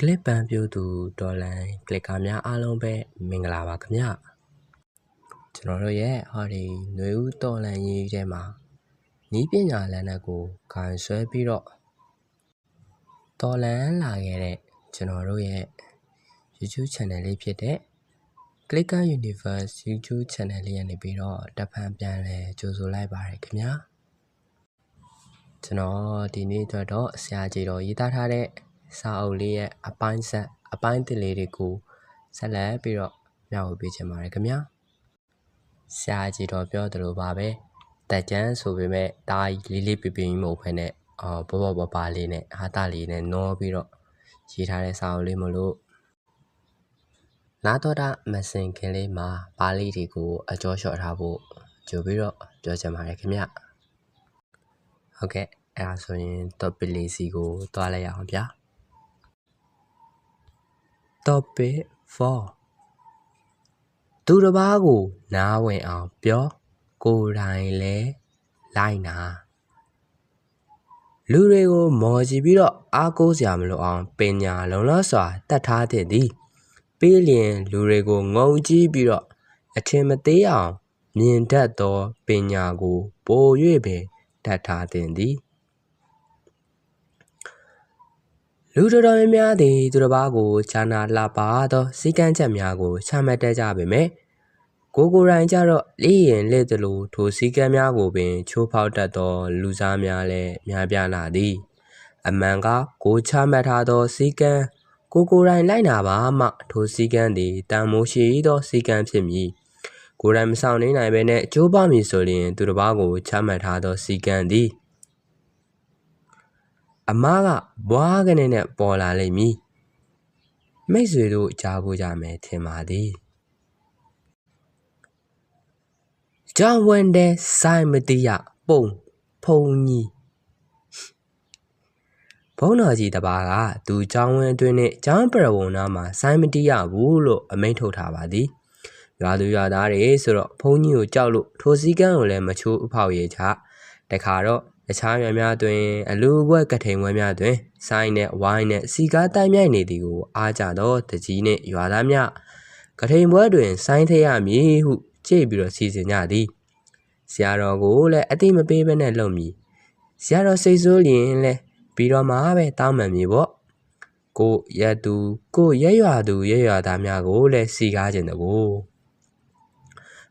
ကလစ်ပန်ပြိုသူဒေါ်လန်ကလစ်ကာများအားလုံးပဲမင်္ဂလာပါခင်ဗျကျွန်တော်တို့ရဲ့ဟောဒီຫນွေဦးတော်လန်ရေးထဲမှာနီးပညာလမ်းနဲ့ကိုခံဆွဲပြီးတော့တော်လန်လာခဲ့တဲ့ကျွန်တော်တို့ရဲ့ YouTube channel လေးဖြစ်တဲ့ Clicker Universe YouTube channel လေးရနေပြီးတော့တဖန်ပြန်လဲကြိုဆိုလိုက်ပါရခင်ဗျာကျွန်တော်ဒီနေ့အတွက်တော့ဆရာကြီးတော်ရေးသားထားတဲ့ စာအုပ်လေးရဲ့အပိုင်းဆက်အပိုင်းတစ်လေးတွေကိုဆက်လက်ပြီးတော့မျှဝေပေးချင်ပါတယ်ခင်ဗျာဆရာကြီးတော်ပြောသလိုပါပဲတက်ကြမ်းဆိုပေမဲ့တားလေးလေးပြပြမဟုတ်ဖ ೇನೆ အော်ဘောဘောပပလေးနဲ့ဟာတာလေးနဲ့နောပြီးတော့ရေးထားတဲ့စာအုပ်လေးမလို့နာတော်တာမစင်ခင်လေးမှာပါဠိတွေကိုအကျော်လျှော့ထားဖို့ကြိုပြီးတော့ပြောချင်ပါတယ်ခင်ဗျဟုတ်ကဲ့အဲ့ဒါဆိုရင် topic လေးစီကိုတွားလိုက်ရအောင်ဗျာ topic 4သူတစ်ပါးကိုနားဝင်အောင်ပြောကိုယ်တိုင်လဲလိုက်နာလူတွေကိုမော်ကြည့်ပြီးတော့အားကိုးစရာမလိုအောင်ပညာလုံလောက်စွာတတ်ထားတဲ့သည်ပြီးလျင်လူတွေကိုငုံကြည့်ပြီးတော့အထင်မသေးအောင်မြင်တတ်သောပညာကိုပို၍ပင်တတ်ထားတဲ့သည် လူတော်တော်များများသည်သူတစ်ပါးကိုခြာနာလှပါသောစီကံချက်များကိုချမှတ်တတ်ကြပေမယ့်ကိုကိုယ်တိုင်ကြတော့လေးရင်လက်သလိုထိုစီကံများကိုပင် ချိုးဖောက်တတ်သော လူစားများလည်းများပြားလာသည် အမှန်ကကိုချမှတ်ထားသောစီကံကိုကိုယ်တိုင်လိုက်နာပါမှထိုစီကံသည်တန်မိုးရှိသောစီကံဖြစ်မည်ကိုယ်တိုင်မဆောင်နေနိုင်ဘဲနဲ့ကြိုးပမည်ဆိုရင်သူတစ်ပါးကိုချမှတ်ထားသောစီကံသည် အမားကဘွားကနေနဲ့ပေါ်လာလိမ့်မည်မိတ်ဆွေတို့ကြားဖို့ကြမယ်ထင်ပါသည်ကြောင်ဝန်တဲ့ဆိုင်မတိယပုံဖုံကြီးဘုန်းတော်ကြီးတပါးကသူကျောင်းဝင်းအတွင်းနဲ့ကျောင်းပရဝုံနာမှာဆိုင်မတိရဘူးလို့အမိန့်ထုတ်ထားပါသည်ရွာသူရွာသားတွေဆိုတော့ဘုန်းကြီးကိုကြောက်လို့ထိုစည်းကမ်းကိုလည်းမချိုးအဖောက်ရချတခါတော့ တခြားများများတွင်အလူဘွက်ကထိန်ဝဲများတွင်ဆိုင်းနဲ့ဝိုင်းနဲ့စီကားတိုက်မြိုက်နေသည်ကိုအားကြသောတကြီးနှင့်ရွာသားများကထိန်ဘွဲတွင်ဆိုင်းထရမည်ဟုကြိတ်ပြီးတော့စီစဉ်ကြသည်ဆရာတော်ကိုလည်းအတိမပေးဘဲနဲ့လုပ်မည်ဆရာတော်စိတ်ဆိုးလျင်လည်းပြီးတော့မှပဲတောင်းမှန်မည်ပေါ့ကိုရက်သူကိုရက်ရွာသူရက်ရွာသားများကိုလည်းစီကားခြင်းတကူ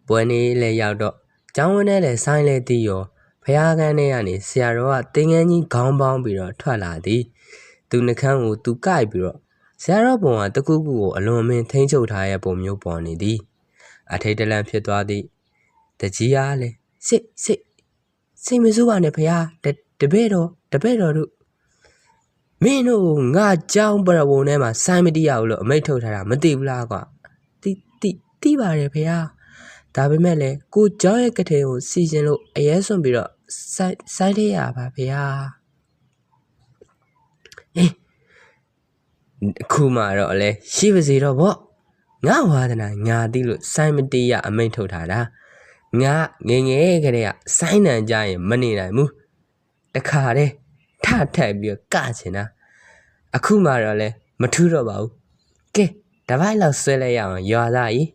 ပွဲနေလည်းရောက်တော့ကျောင်းဝင်းထဲလည်းဆိုင်းလည်းတီးရော ဖះခန်းထဲကနေဆရာတော်ကတင်ငန်းကြီးခေါင်းပေါင်းပြီးတော့ထွက်လာသည်သူနှကန်းကိုသူကိုက်ပြီးတော့ဆရာတော်ပုံကတကူကူကိုအလွန်မင်းထိန်းချုပ်ထားရဲ့ပုံမျိုးပေါ်နေသည်အထိတ်တလန့်ဖြစ်သွားသည်တကြီးအားလည်းစစ်စစ်စိတ်မဆိုးပါနဲ့ဖះတပည့်တော်တပည့်တော်တို့မင်းတို့ငါကြောင်းပရဝုံထဲမှာစိုင်းမတိရဘူးလို့အမိတ်ထုတ်ထားတာမသိဘူးလားကွာတိတိတိပါတယ်ဖះ ဒါပေမဲ့လည်းကိုကြောင်းရဲ့ကထဲကိုစီစဉ်လို့အရေးစွန့်ပြီးတော့စိုက်စိုက်ရရပါဗျာအေးအခုမှတော့လဲရှိပါစေတော့ဗောငါဝါဒနာညာတိလို့စိုင်းမတေးရအမိန့်ထုတ်ထားတာငါငငယ်ကလေးကစိုင်းနံကြရင်မနေနိုင်ဘူးတခါတည်းထထက်ပြီးကချင်တာအခုမှတော့လဲမထူးတော့ပါဘူးကဲတပိုင်းလောက်ဆွဲလိုက်ရအောင်ရွာသားကြီး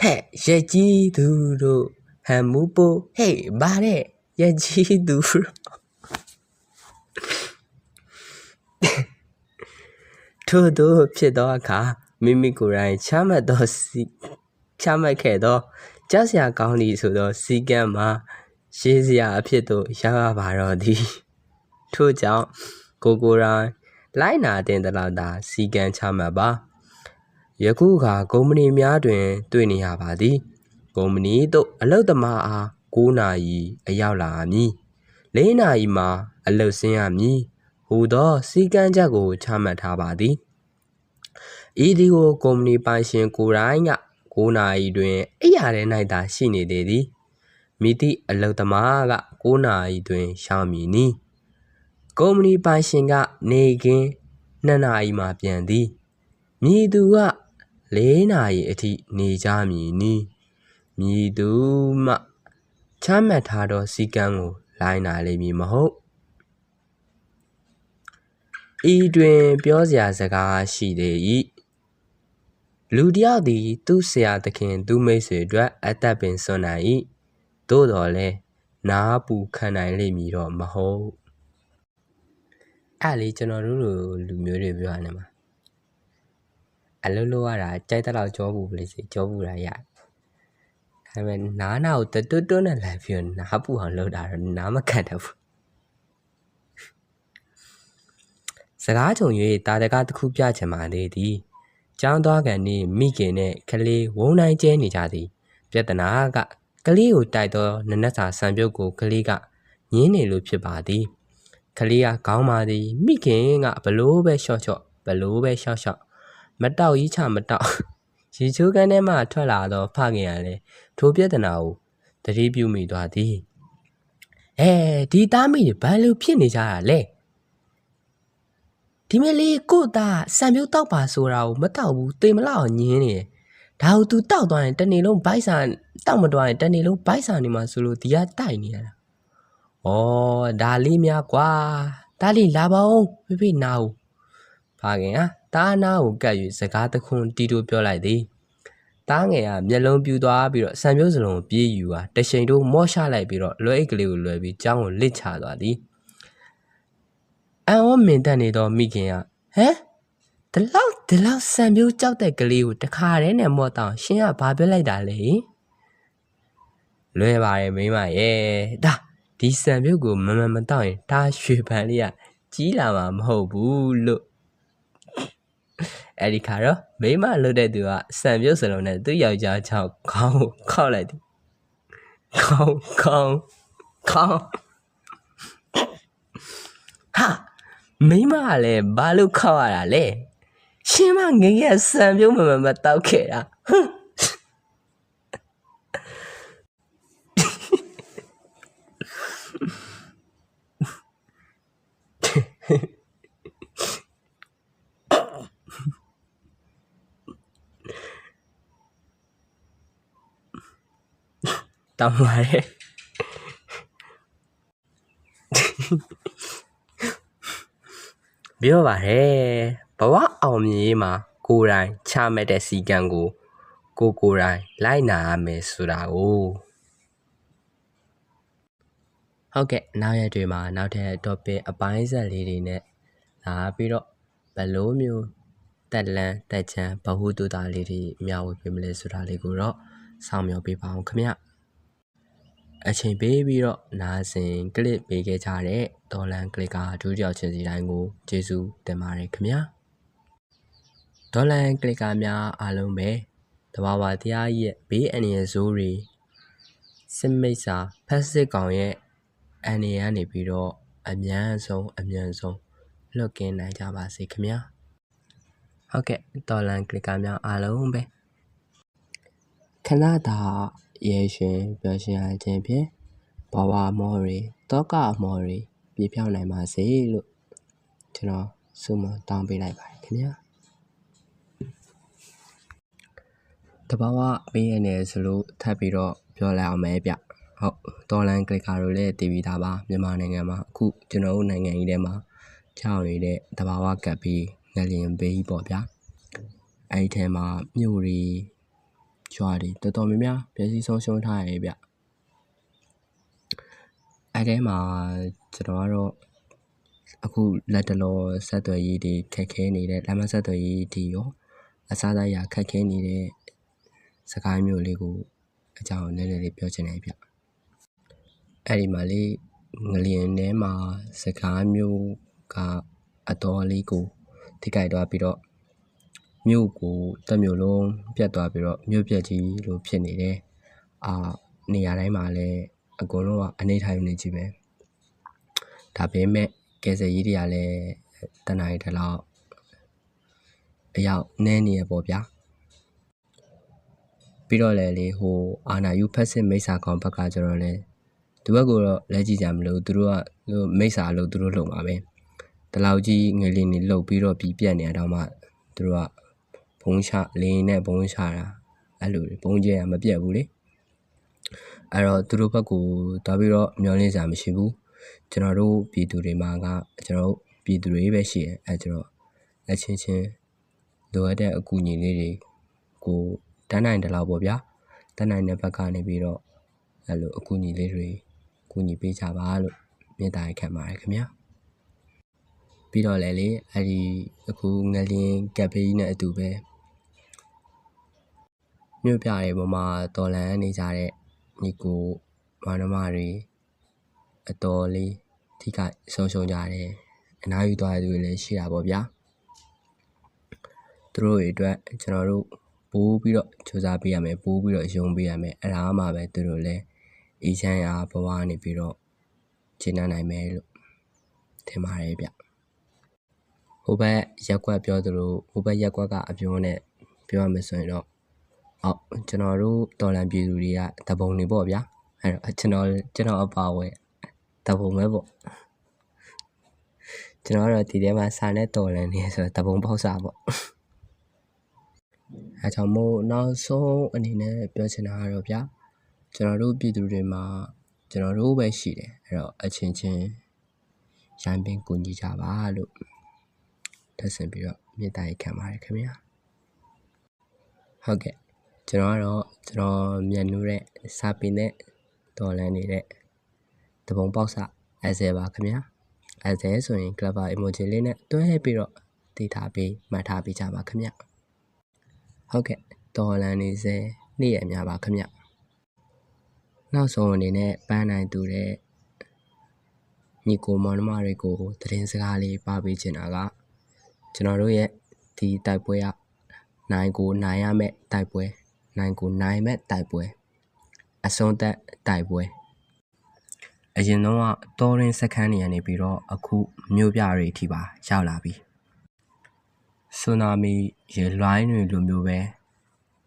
ဟဲ့ရဲ့ကြီးသူတို့ဟမ်မူပိုဟေးဘာတဲ့ရဲ့ကြီးသူထို့သောဖြစ်သောအခါမိမိကိုယ်တိုင်ချမှတ်သောစီချမှတ်ခဲ့သောကြားစရာကောင်းသည်ဆိုသောစီကံမှာရေးစရာအဖြစ်သို့ရောက်ရပါတော့သည်ထို့ကြောင့်ကိုကိုယ်တိုင်လိုက်နာတင်တလောက်သာစီကံချမှတ်ပါ ယခုအခါကုမ္ပဏီများတွင် တွေ့နေရပါသည်ကုမ္ပဏီသို့အလုပ်သမားအား9နာရီအရောက်လာမည်4နာရီမှာအလုပ်ဆင်းရမည်ဟူသောစီကံချက်ကိုချမှတ်ထားပါသည်ဤဒီကိုကုမ္ပဏီပိုင်ရှင်ကိုယ်တိုင်က9နာရီတွင်အိယာထဲ၌သာရှိနေသေးသည်မိသည့်အလုပ်သမားက9နာရီတွင်ရှောင်မည်နီကုမ္ပဏီပိုင်ရှင်ကနေကင်း2နာရီမှပြန်သည်မည်သူက 4နာရီအထိနေကြမည်နီမည်သူမှချမှတ်ထားသောစည်းကမ်းကိုလိုက်နာလိမ့်မည်မဟုတ်ဤတွင်ပြောစရာစကားရှိသေး၏လူတစ်ယောက်သည် သူ့ဆရာသခင် သူ့မိတ်ဆွေအတွက် အသက်ပင်စွန့်နိုင်၏သို့တော်လည်းနားပူခံနိုင်လိမ့်မည်တော့မဟုတ်အဲ့လေကျွန်တော်တို့လိုလူမျိုးတွေပြောရတယ်မှာ အလုံးလုံးရတာကြိုက်တဲ့လောက်ကြောဘူးလေစီကြောဘူးတာရဒါပေမဲ့နားနာကိုတွတ်တွတ်နဲ့လိုက်ပြီးနားပူအောင်လုပ်တာတော့နားမခံတတ်ဘူးစကားကြုံ၍တာတကားတစ်ခုပြချင်ပါသေးသည်ចောင်းသွားကန်နေမိခင်နဲ့ကလေးဝုံတိုင်းကျဲနေကြသည်ပြဿနာကကလေးကိုတိုက်တော့နနက်စာဆံပြုတ်ကိုကလေးကညင်းနေလို့ဖြစ်ပါသည်ကလေးကခေါင်းပါသည် မိခင်ကဘလို့ပဲရှော့ရှော့ဘလို့ပဲရှော့ရှော့ မတောက်ကြီးချမတောက်ရေချိုးကန်းထဲမှထွက်လာတော့ဖခင်ကလည်းထိုပြဿနာကိုတတိပြုမိသွားသည်အဲဒီသားမိတွေဘာလို့ဖြစ်နေကြတာလဲဒီမလေးကို့သားစံပြိုးတောက်ပါဆိုတာကိုမတောက်ဘူးတေမလောက်ညင်းနေတယ်ဒါကို तू တောက်သွားရင်တနေ့လုံးဘိုက်ဆာတောက်မသွားရင်တနေ့လုံးဘိုက်ဆာနေမှာဆိုလို့ဒီကတိုက်နေရတာဩဒါလေးများကွာဒါလေးလာပါဦးဖေဖေနာဦးဖခင်ဟာ တားနာကိုကပ်၍စကားတခွန်းတီတိုပြောလိုက်သည်တားငယ်ကမျက်လုံးပြူသွားပြီးတော့စံပြိုးစလုံးကိုပြေးယူဟာတရှိန်တို့မော့ရှလိုက်ပြီးတော့လွယ်အိတ်ကလေးကိုလွယ်ပြီးကြောင်းကိုလစ်ချသွားသည်အန်ဝမင်တက်နေတော့မိခင်ကဟမ်ဒီလောက်ဒီလောက်စံပြိုးကြောက်တဲ့ကလေးကိုတခါတည်းနဲ့မော့တောင်ရှင်ကဘာပြောလိုက်တာလဲလွယ်ပါရဲ့မိမရဲ့ဒါဒီစံပြိုးကိုမမမတောက်ရင်ဒါရွှေပန်လေးကကြီးလာမှာမဟုတ်ဘူးလို့ အဲ့ဒီခါတော့မိမလွတ်တဲ့သူကစံပြုတ်စလုံးနဲ့သူ့ယောက်ျားချောက်ခေါင်းကိုခောက်လိုက်သည်ခေါင်းခေါင်းခေါင်းဟာမိမကလည်းဘာလို့ခောက်ရတာလဲရှင်မငငယ်စံပြုတ်မမမတောက်ခဲ့တာဟမ် တောင်းပါတယ်ပြောပါတယ်ဘဝအောင်မြင်ရေးမှာကိုယ်တိုင်ချမှတ်တဲ့စီကံကိုကိုကိုယ်တိုင်လိုက်နာရမယ်ဆိုတာကိုဟုတ်ကဲ့နောက်ရက်တွေမှာနောက်ထပ် topic အပိုင်းဆက်လေးတွေနဲ့လာပြီးတော့ဘယ်လိုမျိုးတက်လန်းတက်ချမ်းဘဟုတုတာလေးတွေမျှဝေပေးမလဲဆိုတာလေးကိုတော့စောင့်မျှော်ပေးပါအောင်ခင်ဗျ အချိန်ပေးပြီးတော့နားဆင်ကလစ်ပေးခဲ့ကြတဲ့ဒေါ်လန်ကလစ်ကာဒုတိယချင်းစီတိုင်းကိုကျေးဇူးတင်ပါတယ်ခင်ဗျာဒေါ်လန်ကလစ်ကာများအားလုံးပဲတဘာဝတရားရဲ့ဘေးအန္တရာယ်ဇိုးတွေစစ်မိတ်စာဖက်စစ်ကောင်ရဲ့အန္တရာယ်ကနေပြီးတော့အမြန်ဆုံးအမြန်ဆုံးလွတ်ကင်းနိုင်ကြပါစေခင်ဗျာဟုတ်ကဲ့ဒေါ်လန်ကလစ်ကာများအားလုံးပဲခဏတာ ရေရှင်ပျော်ရွှင်ရခြင်းဖြင့်ဘဝမောတွေတောကမောတွေပြည့်ဖြောင်းနိုင်ပါစေလို့ကျွန်တော်ဆုမတောင်းပေးလိုက်ပါတယ်ခင်ဗျာတဘာဝပေးရနေဆိုလို့ထပ်ပြီးတော့ပြောလိုက်အောင်မယ်ဗျဟုတ်တော်လန်ကလစ်ကာတို့လည်းတည်ပြီးသားပါမြန်မာနိုင်ငံမှာအခုကျွန်တော်တို့နိုင်ငံကြီးထဲမှာကြောက်နေတဲ့တဘာဝကပ်ပြီးငလျင်ပေးပေါ့ဗျာအဲ့ဒီထဲမှာမြို့တွေ ရွာတွေတော်တော်များများပျက်စီးဆုံးရှုံးထားရတယ်ဗျအဲ့ထဲမှာကျွန်တော်ကတော့အခုလက်တလောဆက်သွယ်ရေးတွေခက်ခဲနေတဲ့လမ်းမဆက်သွယ်ရေးတွေရောအစားအစာရခက်ခဲနေတဲ့စကိုင်းမျိုးလေးကိုအကြောင်းနည်းနည်းလေးပြောချင်တယ်ဗျအဲ့ဒီမှာလေးငလျင်ထဲမှာစကားမျိုးကအတော်လေးကိုထိကြိုက်သွားပြီးတော့ မြို့ကိုတစ်မြို့လုံးပြတ်သွားပြီးတော့မြို့ပြတ်ကြီးလိုဖြစ်နေတယ်အာနေရာတိုင်းမှာလည်းအကုန်လုံးကအနေထိုင်နေကြည့်ပဲဒါပေမဲ့ကယ်ဆယ်ရေးတွေကလည်းတနင်္လာရီတလောက်အရောက်နည်းနေရပေါ့ဗျာပြီးတော့လည်းလေဟိုအာနာယူဖက်စစ်မိတ်ဆာကောင်ဘက်ကကျတော့လေသူဘက်ကတော့လက်ကြည့်ကြမလို့သူတို့ကသူတို့မိတ်ဆာလို့သူတို့လုံပါပဲတလောက်ကြီးငွေလင်းနေလှုပ်ပြီးတော့ပြီးပြက်နေတော့မှသူတို့ကဘုံ ချလင်းနဲ့ဘုံချတာအဲ့လိုဘုံကျဲကမပြတ်ဘူးလေအဲ့တော့သူတို့ဘက်ကတွားပြီးတော့မျောလင်းစရာမရှိဘူးကျွန်တော်တို့ပြည်သူတွေမှာကကျွန်တော်တို့ပြည်သူတွေပဲရှိတယ်အဲကျတော့အချင်းချင်းလိုအပ်တဲ့အကူအညီလေးတွေကိုတန်းနိုင်တယ်လို့ပေါ့ဗျာတန်းနိုင်တဲ့ဘက်ကနေပြီးတော့အဲလိုအကူအညီလေးတွေကူညီပေးကြပါလို့မေတ္တာရက်ခံပါတယ်ခင်ဗျာပြီးတော့လည်းလေအဲ့ဒီအခုငလင်းကပ်ဘေးနဲ့အတူပဲ မြို့ပြတွေပေါ်မှာတော်လန်နေကြတဲ့ညီကိုမောင်နှမတွေအတော်လေးထိခိုက်ဆုံးရှုံးကြတယ်အနားယူသွားတဲ့သူတွေလည်းရှိတာပေါ့ဗျာသူတို့တွေအတွက်ကျွန်တော်တို့ပိုးပြီးတော့စူးစမ်းပေးရမယ်ပိုးပြီးတော့ယုံပေးရမယ်အဲ့ဒါမှပဲသူတို့လည်းအေးချမ်းရာဘဝနေပြီးတော့ရှင်းနိုင်နိုင်မယ်လို့ထင်ပါတယ်ဗျဟိုဘက်ရက်ကွက်ပြောသလိုဟိုဘက်ရက်ကွက်ကအပြောနဲ့ပြောရမယ်ဆိုရင်တော့ အော်ကျွန်တော်တို့တော်လန်ပြည်သူတွေကတပုံနေပေါ့ဗျာအဲ့တော့ကျွန်တော်ကျွန်တော်အပါဝဲတပုံပဲပေါ့ကျွန်တော်ကတော့ဒီထဲမှာစာနဲ့တော်လန်နေဆိုတော့တပုံပေါက်စာပေါ့အဲကြောင့်မို့နောက်ဆုံးအနေနဲ့ပြောချင်တာကတော့ဗျာကျွန်တော်တို့ပြည်သူတွေမှာကျွန်တော်တို့ပဲရှိတယ်အဲ့တော့အချင်းချင်းရိုင်းပင်ကူညီကြပါလို့တက်ဆင်ပြီးတော့မြေတားရေးခံပါတယ်ခင်ဗျာဟုတ်ကဲ့ ကျွန်တော်ကတော့ကျွန်တော်မြန်နူးတဲ့စာပင်နဲ့တော်လန်နေတဲ့တပုံပေါက်စာအဲဆယ်ပါခင်ဗျာအဲဆယ်ဆိုရင် clever emoji လေးနဲ့တွဲပြီးတော့တည်ထားပြီးမှတ်ထားပေးကြပါခင်ဗျာဟုတ်ကဲ့တော်လန်နေစေနေ့ရက်များပါခင်ဗျာနောက်ဆုံးအနေနဲ့ပန်းနိုင်သူတဲ့ညီကိုမောင်နှမတွေကိုသတင်းစကားလေးပါပေးချင်တာကကျွန်တော်တို့ရဲ့ဒီတိုက်ပွဲကနိုင်ကိုနိုင်ရမယ့်တိုက်ပွဲ နိုင်ကိုနိုင်မဲ့တိုက်ပွဲအဆုံးသက်တိုက်ပွဲအရင်တော့တော်ရင်စက္ကန့်နေရနေပြီးတော့အခုမြို့ပြတွေအထိပါရောက်လာပြီဆူနာမီရေလွိုင်းတွေလိုမျိုးပဲ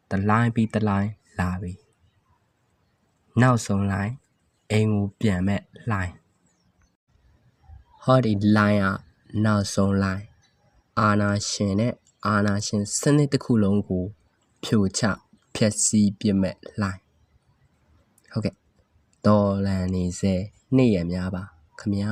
တလိုင်းပြီးတလိုင်းလာပြီနောက်ဆုံးလိုင်းအိမ်ကိုပြန်မဲ့လိုင်းဟောဒီလိုင်းကနောက်ဆုံးလိုင်းအာနာရှင်နဲ့အာနာရှင်စနစ်တစ်ခုလုံးကိုဖြိုချ ဖျက်ဆီးပစ်မဲ့လှိုင်းဟုတ်ကဲ့တော်လန်နေစေနေ့ရက်များပါခမညာ